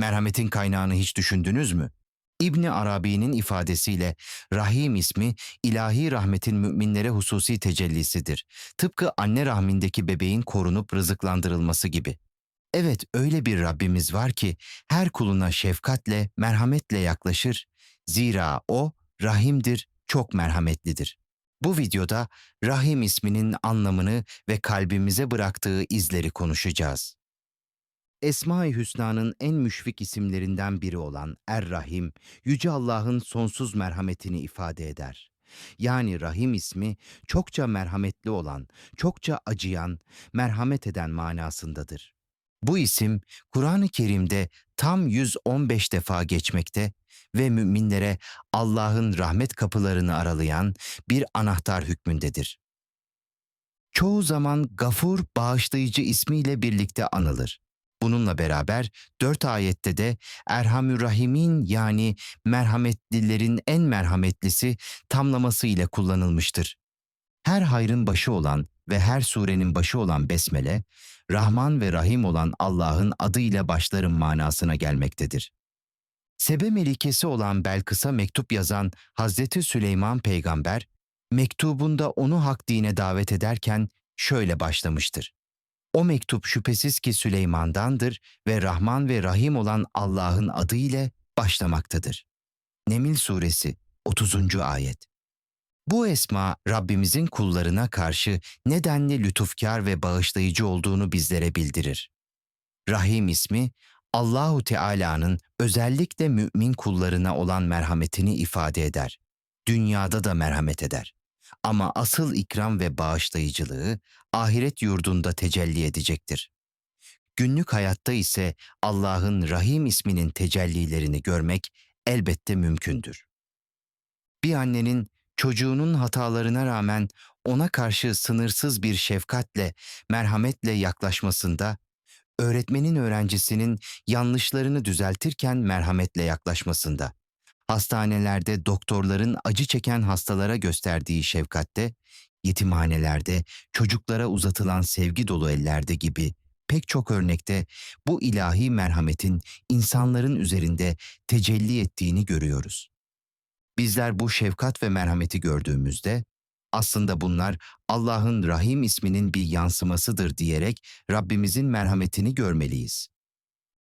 Merhametin kaynağını hiç düşündünüz mü? İbni Arabi'nin ifadesiyle Rahim ismi ilahi rahmetin müminlere hususi tecellisidir. Tıpkı anne rahmindeki bebeğin korunup rızıklandırılması gibi. Evet öyle bir Rabbimiz var ki her kuluna şefkatle, merhametle yaklaşır. Zira o rahimdir, çok merhametlidir. Bu videoda Rahim isminin anlamını ve kalbimize bıraktığı izleri konuşacağız. Esma-i Hüsna'nın en müşfik isimlerinden biri olan Er-Rahim, Yüce Allah'ın sonsuz merhametini ifade eder. Yani Rahim ismi çokça merhametli olan, çokça acıyan, merhamet eden manasındadır. Bu isim Kur'an-ı Kerim'de tam 115 defa geçmekte ve müminlere Allah'ın rahmet kapılarını aralayan bir anahtar hükmündedir. Çoğu zaman Gafur bağışlayıcı ismiyle birlikte anılır. Bununla beraber dört ayette de Erhamürrahimin yani merhametlilerin en merhametlisi tamlaması ile kullanılmıştır. Her hayrın başı olan ve her surenin başı olan Besmele, Rahman ve Rahim olan Allah'ın adıyla başlarım manasına gelmektedir. Sebe melikesi olan Belkıs'a mektup yazan Hazreti Süleyman peygamber, mektubunda onu hak dine davet ederken şöyle başlamıştır. O mektup şüphesiz ki Süleyman'dandır ve Rahman ve Rahim olan Allah'ın adı ile başlamaktadır. Nemil Suresi 30. Ayet Bu esma Rabbimizin kullarına karşı nedenli lütufkar ve bağışlayıcı olduğunu bizlere bildirir. Rahim ismi Allahu Teala'nın özellikle mümin kullarına olan merhametini ifade eder. Dünyada da merhamet eder. Ama asıl ikram ve bağışlayıcılığı ahiret yurdunda tecelli edecektir. Günlük hayatta ise Allah'ın Rahim isminin tecellilerini görmek elbette mümkündür. Bir annenin çocuğunun hatalarına rağmen ona karşı sınırsız bir şefkatle, merhametle yaklaşmasında, öğretmenin öğrencisinin yanlışlarını düzeltirken merhametle yaklaşmasında, hastanelerde doktorların acı çeken hastalara gösterdiği şefkatte, yetimhanelerde çocuklara uzatılan sevgi dolu ellerde gibi pek çok örnekte bu ilahi merhametin insanların üzerinde tecelli ettiğini görüyoruz. Bizler bu şefkat ve merhameti gördüğümüzde aslında bunlar Allah'ın Rahim isminin bir yansımasıdır diyerek Rabbimizin merhametini görmeliyiz.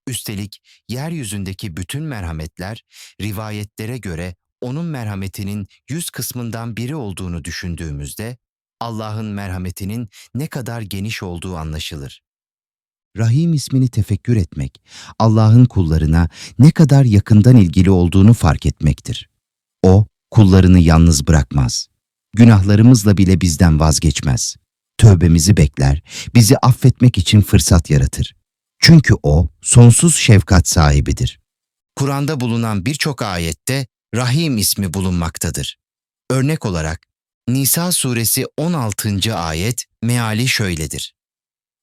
Üstelik yeryüzündeki bütün merhametler rivayetlere göre onun merhametinin yüz kısmından biri olduğunu düşündüğümüzde Allah'ın merhametinin ne kadar geniş olduğu anlaşılır. Rahim ismini tefekkür etmek, Allah'ın kullarına ne kadar yakından ilgili olduğunu fark etmektir. O, kullarını yalnız bırakmaz. Günahlarımızla bile bizden vazgeçmez. Tövbemizi bekler, bizi affetmek için fırsat yaratır. Çünkü O sonsuz şefkat sahibidir. Kur'an'da bulunan birçok ayette Rahim ismi bulunmaktadır. Örnek olarak Nisa suresi 16. ayet meali şöyledir.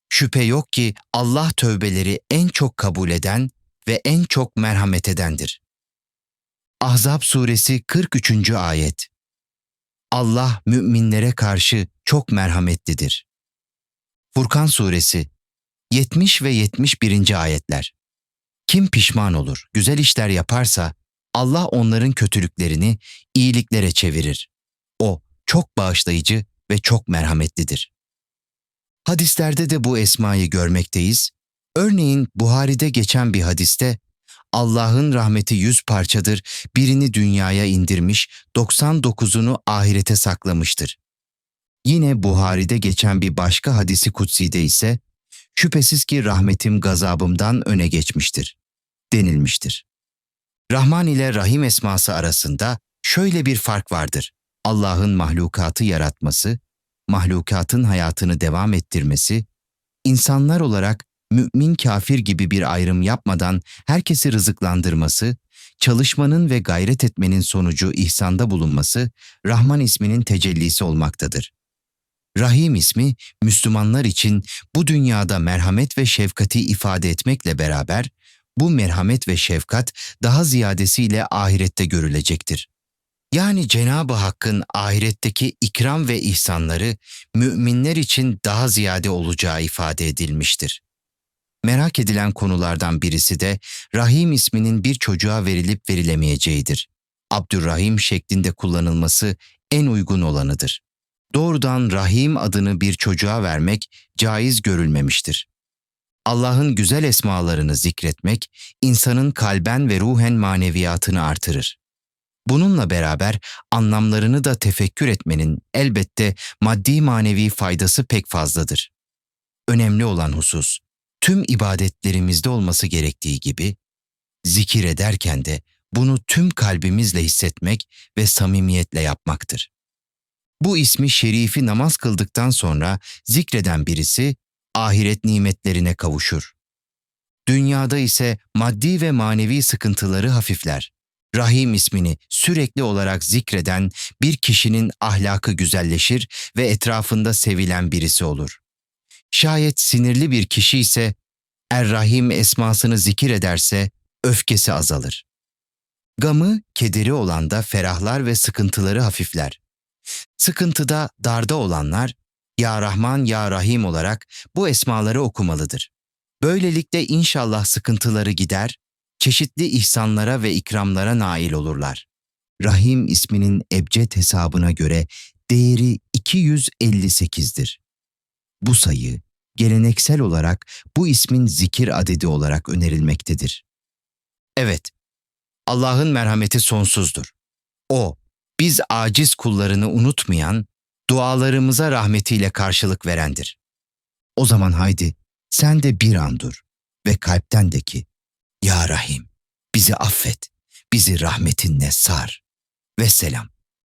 Şüphe yok ki Allah tövbeleri en çok kabul eden ve en çok merhamet edendir. Ahzab suresi 43. ayet Allah müminlere karşı çok merhametlidir. Furkan suresi 70 ve 71. ayetler. Kim pişman olur, güzel işler yaparsa Allah onların kötülüklerini iyiliklere çevirir. O çok bağışlayıcı ve çok merhametlidir. Hadislerde de bu esmayı görmekteyiz. Örneğin Buhari'de geçen bir hadiste Allah'ın rahmeti yüz parçadır, birini dünyaya indirmiş, 99'unu ahirete saklamıştır. Yine Buhari'de geçen bir başka hadisi kutsi'de ise şüphesiz ki rahmetim gazabımdan öne geçmiştir denilmiştir. Rahman ile Rahim esması arasında şöyle bir fark vardır. Allah'ın mahlukatı yaratması, mahlukatın hayatını devam ettirmesi, insanlar olarak mümin kafir gibi bir ayrım yapmadan herkesi rızıklandırması, çalışmanın ve gayret etmenin sonucu ihsanda bulunması Rahman isminin tecellisi olmaktadır. Rahim ismi Müslümanlar için bu dünyada merhamet ve şefkati ifade etmekle beraber bu merhamet ve şefkat daha ziyadesiyle ahirette görülecektir. Yani Cenab-ı Hakk'ın ahiretteki ikram ve ihsanları müminler için daha ziyade olacağı ifade edilmiştir. Merak edilen konulardan birisi de Rahim isminin bir çocuğa verilip verilemeyeceğidir. Abdurrahim şeklinde kullanılması en uygun olanıdır. Doğrudan Rahim adını bir çocuğa vermek caiz görülmemiştir. Allah'ın güzel esmalarını zikretmek insanın kalben ve ruhen maneviyatını artırır. Bununla beraber anlamlarını da tefekkür etmenin elbette maddi manevi faydası pek fazladır. Önemli olan husus, tüm ibadetlerimizde olması gerektiği gibi, zikir ederken de bunu tüm kalbimizle hissetmek ve samimiyetle yapmaktır. Bu ismi şerifi namaz kıldıktan sonra zikreden birisi ahiret nimetlerine kavuşur. Dünyada ise maddi ve manevi sıkıntıları hafifler. Rahim ismini sürekli olarak zikreden bir kişinin ahlakı güzelleşir ve etrafında sevilen birisi olur. Şayet sinirli bir kişi ise Er-Rahim esmasını zikir ederse öfkesi azalır. Gamı, kederi olan da ferahlar ve sıkıntıları hafifler. Sıkıntıda, darda olanlar Ya Rahman Ya Rahim olarak bu esmaları okumalıdır. Böylelikle inşallah sıkıntıları gider, çeşitli ihsanlara ve ikramlara nail olurlar. Rahim isminin ebced hesabına göre değeri 258'dir. Bu sayı geleneksel olarak bu ismin zikir adedi olarak önerilmektedir. Evet, Allah'ın merhameti sonsuzdur. O, biz aciz kullarını unutmayan, dualarımıza rahmetiyle karşılık verendir. O zaman haydi sen de bir an dur ve kalpten de ki, Ya Rahim, bizi affet, bizi rahmetinle sar. Ve selam.